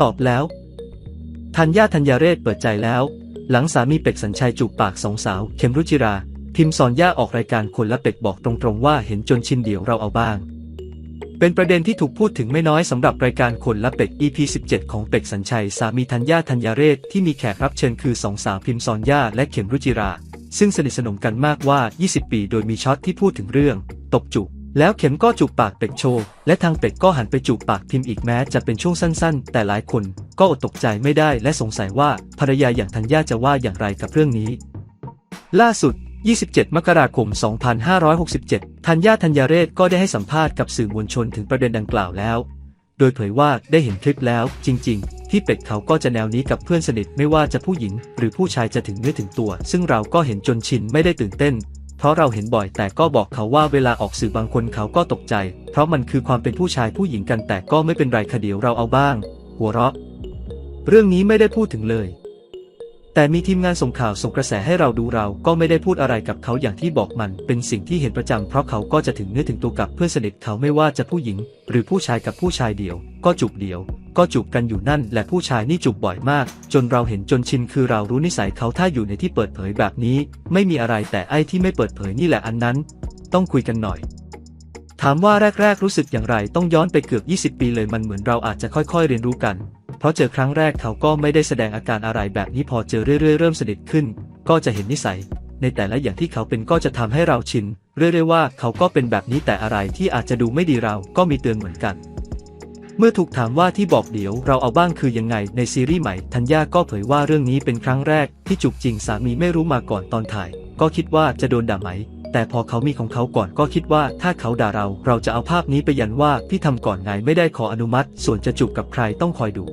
ตอบแล้วธัญญาธัญญาเรศเปิดใจแล้ว หลังสามีเป็กสัญชัยจูบปากสองสาว เข็มรุจิรา พิมสอนย่าออกรายการคนละเป็กบอกตรงๆว่าเห็นจนชินเดี๋ยวเราเอาบ้าง เป็นประเด็นที่ถูกพูดถึงไม่น้อยสำหรับรายการคนละเป็ก EP 17 ของเป็กสัญชัย สามีธัญญาธัญญาเรศที่มีแขกรับเชิญคือสองสาวพิมสอนย่าและเข็มรุจิรา ซึ่งสนิทสนมกันมากว่า 20 ปี โดยมีช็อตที่พูดถึงเรื่อง ตบจูบ แล้วเข็มก็จูบปากเป็กโชว์ และทางเป็กก็หันไปจูบปากพิมพ์อีกแม้จะเป็นช่วงสั้นๆ แต่หลายคนก็อดตกใจไม่ได้และสงสัยว่าภรรยาอย่างธัญญาจะว่าอย่างไรกับเรื่องนี้ ล่าสุด 27 มกราคม 2567 ธัญญาธัญญาเรศก็ได้ให้สัมภาษณ์กับสื่อมวลชนถึงประเด็นดังกล่าวแล้ว โดยเผยว่าได้เห็นคลิปแล้ว จริง ๆ ที่เป็ดเขาก็จะแนวนี้กับเพื่อนสนิทไม่ว่าจะผู้หญิง หรือผู้ชายจะถึงเนื้อถึงตัว ซึ่งเราก็เห็นจนชินไม่ได้ตื่นเต้น เพราะเราเห็นบ่อยแต่ก็บอกเขาว่าเวลาออกสื่อบางคนเขาก็ตกใจ เพราะมันคือความเป็นผู้ชายผู้หญิงกันแต่ก็ไม่เป็นไรค่ะเดี๋ยวเราเอาบ้าง หัวเราะ เรื่องนี้ไม่ได้พูดถึงเลย แต่มีทีมงานส่งข่าวส่งกระแสให้เราดูเราก็ไม่ได้พูดอะไรกับเขาอย่างที่บอกมันเป็นสิ่งที่เห็นประจำเพราะเขาก็จะถึงเนื้อถึงตัวกับเพื่อนสนิทเขาไม่ว่าจะผู้หญิง หรือผู้ชายกับผู้ชายเดียว ก็จูบเดียว ก็จูบกันอยู่นั่น และผู้ชายนี่จูบบ่อยมาก จนเราเห็นจนชินคือเรารู้นิสัยเขาถ้าอยู่ในที่เปิดเผยแบบนี้ ไม่มีอะไรแต่ไอ้ที่ไม่เปิดเผยนี่แหละอันนั้น ต้องคุยกันหน่อยถามว่าแรก ๆ รู้สึกอย่างไรต้องย้อนไปเกือบ 20 ปีเลยมันเหมือนเราอาจจะค่อย ๆ เรียนรู้กัน เพราะเจอครั้งแรกเขาก็ไม่ได้แสดงอาการอะไรแบบนี้พอเจอเรื่อยๆเริ่มสนิทขึ้น ก็จะเห็นนิสัย ในแต่ละอย่างที่เขาเป็นก็จะทำให้เราชินเรื่อยๆว่าเขาก็เป็นแบบนี้แต่อะไรที่อาจจะดูไม่ดีเราก็มีเตือนเหมือนกัน เมื่อถูกถามว่าที่บอกเดี๋ยวเราเอาบ้างคือยังไงในซีรีส์ใหม่ธัญญาก็เผยว่าเรื่องนี้เป็นครั้งแรกที่จูบจริงสามีไม่รู้มาก่อนตอนถ่าย ก็คิดว่าจะโดนด่าไหม แต่พอเขามีของเขาก่อนก็คิดว่าถ้าเขาด่าเราเราจะเอาภาพนี้ไปยันว่าพี่ทำก่อนไงไม่ได้ขออนุมัติ ส่วนจะจูบกับใครต้องคอยดู